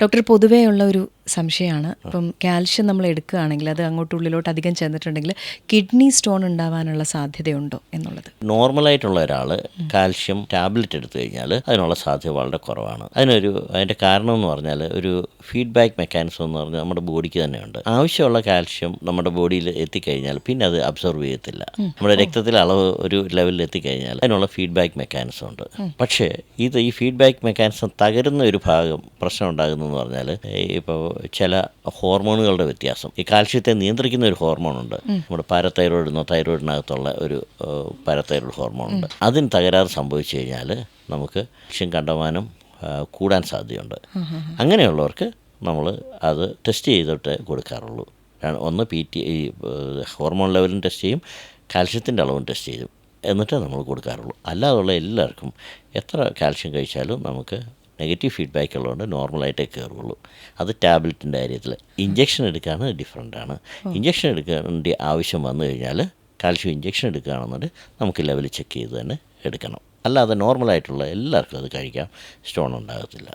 Doctor പൊതുവേ ഉള്ള ഒരു സംശയമാണ്. ഇപ്പം കാൽഷ്യം നമ്മൾ എടുക്കുകയാണെങ്കിൽ അത് അങ്ങോട്ട് ഉള്ളിലോട്ട് അധികം ചെന്നിട്ടുണ്ടെങ്കിൽ കിഡ്നി സ്റ്റോൺ ഉണ്ടാവാനുള്ള സാധ്യതയുണ്ടോ എന്നുള്ളത്. നോർമലായിട്ടുള്ള ഒരാൾ കാൽഷ്യം ടാബ്ലറ്റ് എടുത്തു കഴിഞ്ഞാൽ അതിനുള്ള സാധ്യത വളരെ കുറവാണ്. അതിനൊരു അതിന്റെ കാരണം എന്ന് പറഞ്ഞാൽ ഒരു ഫീഡ്ബാക്ക് മെക്കാനിസം എന്ന് പറഞ്ഞാൽ നമ്മുടെ ബോഡിക്ക് തന്നെയുണ്ട് ആവശ്യമുള്ള കാൽഷ്യം നമ്മുടെ ബോഡിയിൽ എത്തിക്കഴിഞ്ഞാൽ പിന്നെ അത് അബ്സോർവ് ചെയ്യത്തില്ല. നമ്മുടെ രക്തത്തിലെ അളവ് ഒരു ലെവലിൽ എത്തിക്കഴിഞ്ഞാൽ അതിനുള്ള ഫീഡ്ബാക്ക് മെക്കാനിസം ഉണ്ട്. പക്ഷേ ഇത് ഈ ഫീഡ്ബാക്ക് മെക്കാനിസം തകരുന്ന ഒരു ഭാഗം പ്രശ്നം ഉണ്ടാകുന്നതെന്ന് പറഞ്ഞാൽ ഇപ്പോൾ ചില ഹോർമോണുകളുടെ വ്യത്യാസം. ഈ കാൽഷ്യത്തെ നിയന്ത്രിക്കുന്ന ഒരു ഹോർമോണുണ്ട്. നമ്മുടെ പാരതൈറോയിഡ് എന്നോ തൈറോയിഡിനകത്തുള്ള ഒരു പാരതൈറോയിഡ് ഹോർമോൺ ഉണ്ട് അതിന് തകരാറ് സംഭവിച്ചു കഴിഞ്ഞാൽ നമുക്ക് ലക്ഷ്യം കണ്ടമാനം കൂടാൻ സാധ്യതയുണ്ട്. അങ്ങനെയുള്ളവർക്ക് നമ്മൾ അത് ടെസ്റ്റ് ചെയ്തിട്ട് കൊടുക്കാറുള്ളൂ. ഒന്ന് പി ടി ഈ ഹോർമോൺ ലെവലും ടെസ്റ്റ് ചെയ്യും കാൽഷ്യത്തിന്റെ അളവും ടെസ്റ്റ് ചെയ്യും. എന്നിട്ടേ നമ്മൾ കൊടുക്കാറുള്ളൂ. അല്ലാതുള്ള എല്ലാവർക്കും എത്ര കാൽഷ്യം കഴിച്ചാലും നമുക്ക് നെഗറ്റീവ് ഫീഡ്ബാക്ക് ഉള്ളതുകൊണ്ട് നോർമലായിട്ടേ കയറുള്ളൂ അത് ടാബ്ലറ്റിന്റെ കാര്യത്തിൽ. ഇഞ്ചെക്ഷൻ എടുക്കാണ് ഡിഫറെന്റാണ് ഇഞ്ചെക്ഷൻ എടുക്കേണ്ട ആവശ്യം വന്നു കഴിഞ്ഞാൽ കാൽഷ്യം ഇഞ്ചെക്ഷൻ എടുക്കുകയാണെന്നുണ്ടെങ്കിൽ നമുക്ക് ലെവൽ ചെക്ക് ചെയ്ത് തന്നെ എടുക്കണം. അല്ലാതെ നോർമലായിട്ടുള്ള എല്ലാവർക്കും അത് കഴിക്കാം സ്റ്റോൺ ഉണ്ടാകത്തില്ല.